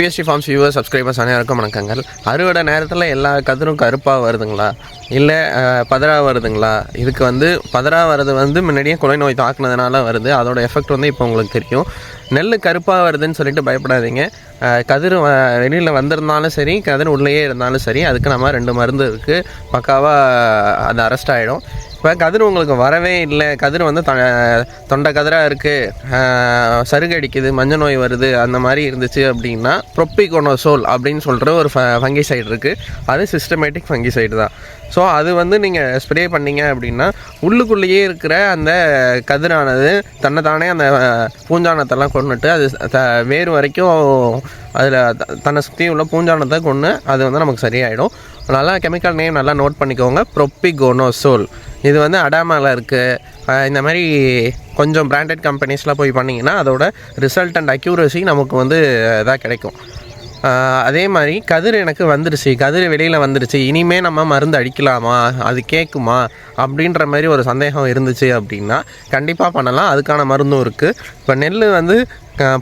BST forms viewer subscribers அனைவருக்கும் வணக்கங்கள். அறுவடை நேரத்தில் எல்லா கதிரும் கருப்பாக வருதுங்களா? இல்லை பதறா வருதுங்களா? இதுக்கு வந்து பதறா வர்றது வந்து முன்னாடியே குலை நோய் தாக்குனதுனால வருது. அதோட எஃபெக்ட் வந்து இப்போ உங்களுக்கு தெரியும். நெல் கருப்பாக வருதுன்னு சொல்லிட்டு பயப்படாதீங்க. கதிர் வெளியில் வந்திருந்தாலும் சரி கதிர் உள்ளேயே இருந்தாலும் சரி அதுக்கு நம்ம ரெண்டு மருந்து இருக்குது பக்காவாக அது அரெஸ்ட் ஆகிடும் இப்போ கதிர் உங்களுக்கு வரவே இல்லை. கதிர் வந்து த தொண்டை கதிராக இருக்குது சருகு அடிக்குது மஞ்சள் நோய் வருது அந்த மாதிரி இருந்துச்சு அப்படின்னா ப்ரொப்பிகோனோசோல் அப்படின்னு சொல்கிற ஒரு ஃபங்கி சைடு இருக்குது அது சிஸ்டமேட்டிக் ஃபங்கி சைடு தான். ஸோ அது வந்து நீங்கள் ஸ்ப்ரே பண்ணீங்க அப்படின்னா உள்ளுக்குள்ளேயே இருக்கிற அந்த கதிரானது தன்னைத்தானே அந்த பூஞ்சானத்தெல்லாம் கொண்டுட்டு அது த வேறு வரைக்கும் அதில் தன்னை சுற்றி உள்ள பூஞ்சானத்தை கொண்டு அது வந்து நமக்கு சரியாயிடும். நல்லா கெமிக்கல் நேம் நல்லா நோட் பண்ணிக்கோங்க. ப்ரொப்பிகோனோசோல் இது வந்து அடாமாவில் இருக்குது இந்த மாதிரி கொஞ்சம் பிராண்டட் கம்பெனிஸ்லாம் போய் பண்ணிங்கன்னா அதோட ரிசல்ட் அண்ட் அக்யூரசி நமக்கு வந்து இதாக கிடைக்கும். அதே மாதிரி கதிர் எனக்கு வந்துருச்சு கதிர் வெளியில் வந்துருச்சு. இனிமேல் நம்ம மருந்து அடிக்கலாமா? அது கேட்குமா அப்படின்ற மாதிரி ஒரு சந்தேகம் இருந்துச்சு அப்படின்னா கண்டிப்பாக பண்ணலாம். அதுக்கான மருந்தும் இருக்குது இப்போ நெல் வந்து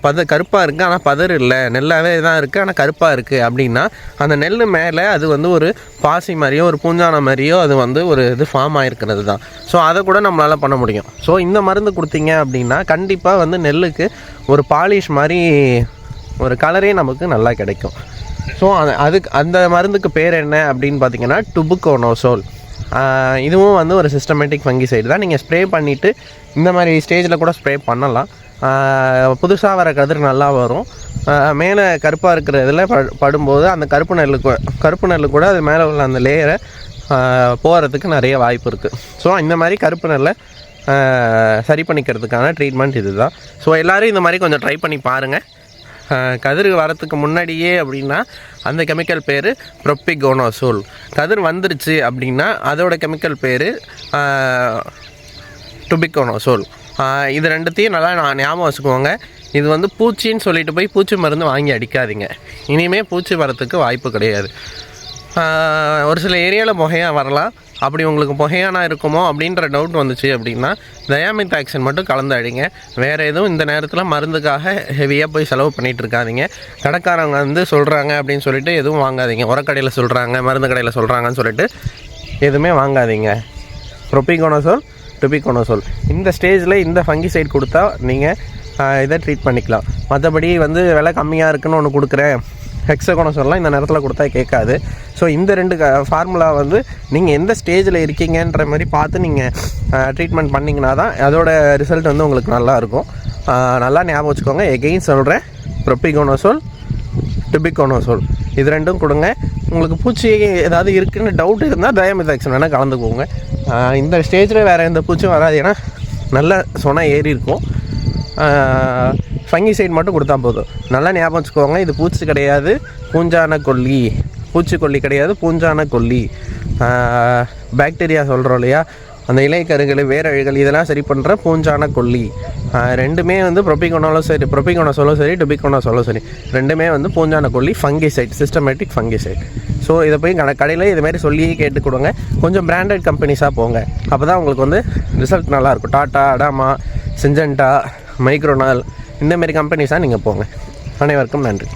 பத கருப்பாக இருக்குது ஆனால் பதர் இல்லை. நெல்லாகவே தான் இருக்குது ஆனால் கருப்பாக இருக்குது அப்படின்னா அந்த நெல் மேலே அது வந்து ஒரு பாசி மாதிரியோ ஒரு பூஞ்சான மாதிரியோ அது வந்து ஒரு இது ஃபார்ம் ஆகிருக்கிறது தான். ஸோ அதை கூட நம்மளால் பண்ண முடியும். ஸோ இந்த மருந்து கொடுத்தீங்க அப்படின்னா கண்டிப்பாக வந்து நெல்லுக்கு ஒரு பாலிஷ் மாதிரி ஒரு கலரே நமக்கு நல்லா கிடைக்கும். ஸோ அதுக்கு அந்த மருந்துக்கு பேர் என்ன அப்படின்னு பார்த்தீங்கன்னா டுபுக்கோனோசோல் இதுவும் வந்து ஒரு சிஸ்டமேட்டிக் ஃபங்கிசைடு தான். நீங்கள் ஸ்ப்ரே பண்ணிவிட்டு இந்த மாதிரி ஸ்டேஜில் கூட ஸ்ப்ரே பண்ணலாம். புதுசாக வர கதிர் நல்லா வரும். மேலே கருப்பாக இருக்கிற இதில் ப படும்போது அந்த கருப்பு நெல்லு கருப்பு நெல்லு கூட அது மேலே உள்ள அந்த லேயரை போகிறதுக்கு நிறைய வாய்ப்பு இருக்குது ஸோ இந்த மாதிரி கருப்பு நெல்லை சரி பண்ணிக்கிறதுக்கான ட்ரீட்மெண்ட் இதுதான். ஸோ எல்லோரும் இந்த மாதிரி கொஞ்சம் ட்ரை பண்ணி பாருங்கள் கதிர் வரத்துக்கு முன்னாடியே அப்படின்னா அந்த கெமிக்கல் பேர் ப்ரொப்பிகோனோசோல் கதிர் வந்துருச்சு அப்படின்னா அதோட கெமிக்கல் பேர் டுபிகோனோசோல் இது ரெண்டுத்தையும் நல்லா நான் ஞாபகம் வச்சுக்கோங்க. இது வந்து பூச்சின்னு சொல்லிட்டு போய் பூச்சி மருந்து வாங்கி அடிக்காதீங்க. இனிமேல் பூச்சி வரத்துக்கு வாய்ப்பு கிடையாது. ஒரு சில ஏரியாவில் புகையாக வரலாம். அப்படி உங்களுக்கு புகையானா இருக்குமோ அப்படின்ற டவுட் வந்துச்சு அப்படின்னா தயாமித்தாக்சன் மட்டும் கலந்து அடிங்க வேறு எதுவும் இந்த நேரத்தில் மருந்துக்காக ஹெவியாக போய் செலவு பண்ணிகிட்டு இருக்காதிங்க. கடைக்காரங்க வந்து சொல்கிறாங்க அப்படின்னு சொல்லிட்டு எதுவும் வாங்காதீங்க. உரக்கடையில் சொல்கிறாங்க மருந்து கடையில் சொல்கிறாங்கன்னு சொல்லிட்டு எதுவுமே வாங்காதீங்க. ப்ரொபிகோனோசோல் டுபிகோனோசோல் இந்த ஸ்டேஜில் இந்த ஃபங்கிசைட் கொடுத்தா நீங்கள் இதை ட்ரீட் பண்ணிக்கலாம். மற்றபடி வந்து விலை கம்மியாக இருக்குன்னு ஒன்று கொடுக்குறேன். ஹெக்ஸகோனோசோல்லாம் இந்த நேரத்தில் கொடுத்தா கேட்காது. ஸோ இந்த ரெண்டு ஃபார்முலா வந்து நீங்கள் எந்த ஸ்டேஜில் இருக்கீங்கன்ற மாதிரி பார்த்து நீங்கள் ட்ரீட்மெண்ட் பண்ணிங்கன்னா தான் அதோட ரிசல்ட் வந்து உங்களுக்கு நல்லாயிருக்கும் நல்லா ஞாபகம் வச்சுக்கோங்க. எகெயின் சொல்கிறேன் ப்ரொப்பிகோனோசோல் டிபிகோனோசோல் இது ரெண்டும் கொடுங்க. உங்களுக்கு பூச்சி ஏதாவது இருக்குன்னு டவுட் இருந்தால் தயமிதாக்சன் வேணால் கலந்துக்கோங்க. இந்த ஸ்டேஜில் வேறு எந்த பூச்சியும் வராது. ஏன்னா நல்ல சொனா ஏறி இருக்கும். ஃபங்கி சைடு மட்டும் கொடுத்தா போதும். நல்லா ஞாபகம் வச்சுக்கோங்க இது பூச்சி கிடையாது பூஞ்சான கொல்லி. பூச்சிக்கொல்லி கிடையாது பூஞ்சான கொல்லி. பாக்டீரியா சொல்கிறோம் இல்லையா? அந்த இலைக்கருகள் வேரழுகள் இதெல்லாம் சரி பண்ணுற பூஞ்சான கொல்லி. ரெண்டுமே வந்து ப்ரொபிகோனாலும் சரி ப்ரொபிகோனோசோலும் சரி டுபிகோனோசோலும் சரி. ரெண்டுமே வந்து பூஞ்சான கொல்லி ஃபங்கிசைட் சிஸ்டமேட்டிக் ஃபங்கிசைட் ஸோ இதை போய் கடை கடையில் இதுமாரி சொல்லியே கேட்டு கொடுங்க. கொஞ்சம் பிராண்டட் கம்பெனிஸாக போங்க. அப்போ தான் உங்களுக்கு வந்து ரிசல்ட் நல்லாயிருக்கும் டாட்டா அடாமா சிஞ்சண்டா மைக்ரோனால் இந்தமாரி கம்பெனிஸாக நீங்கள் போங்க. அனைவருக்கும் நன்றி.